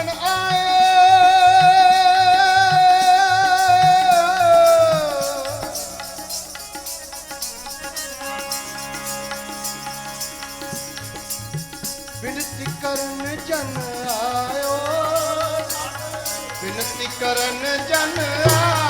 ਕਰਨ ਆਏ ਬਿਨਤੀ ਕਰਨ ਜਨ ਆਇਓ ਬਿਨਤੀ ਕਰਨ ਜਨ ਆਇਓ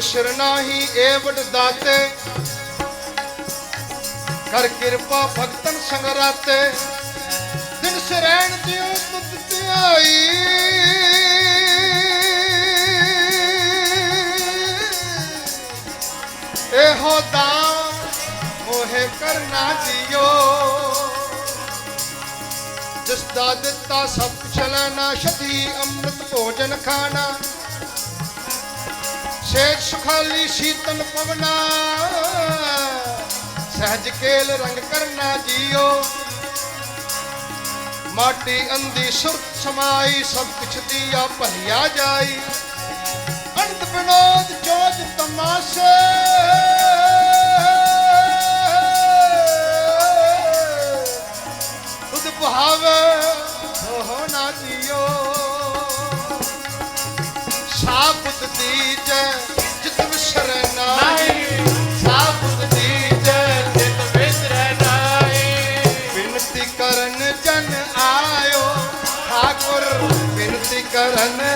ਵਿਸਰਨਾ ਹੀ ਏ ਵਡਦਾਤੇ ਕਰ ਕਿਰਪਾ ਭਗਤਨ ਸੰਗ ਰਾਤੇ ਦਿਨ ਸਰੈਣ ਦਿਓ ਤੁਤ ਧਿਆਈ। ਇਹੋ ਦਾਮ ਮੋਹਿ ਕਰਨਾ ਜਿਓ। ਜਿਸ ਦਾ ਦਿੱਤਾ ਸਭ ਕੁਛ ਲੈਣਾ ਸ਼ਤੀ ਅੰਮ੍ਰਿਤ ਭੋਜਨ ਖਾਣਾ। ਸ਼ੇਖ ਸੁਖਾਲੀ ਸੀਤਲ ਪਵਨਾ। ਸਹਿਜ ਕੇਲ ਰੰਗ ਕਰਨਾ ਜੀਓ। ਮਾਟੀ ਅੰਦੀ ਸੁਰਤ ਸਮਾਈ, ਸਭ ਕੁਛ ਦੀਆ ਭਲਿਆ ਜਾਈ। ਅੰਤ ਬਿਨੋਦ ਜੋਜ ਤਮਾਸ਼ੇ। ਤੁਧ ਬਹਾਵੇ ਹੋ ਨਾ ਜੀਓ। Ahora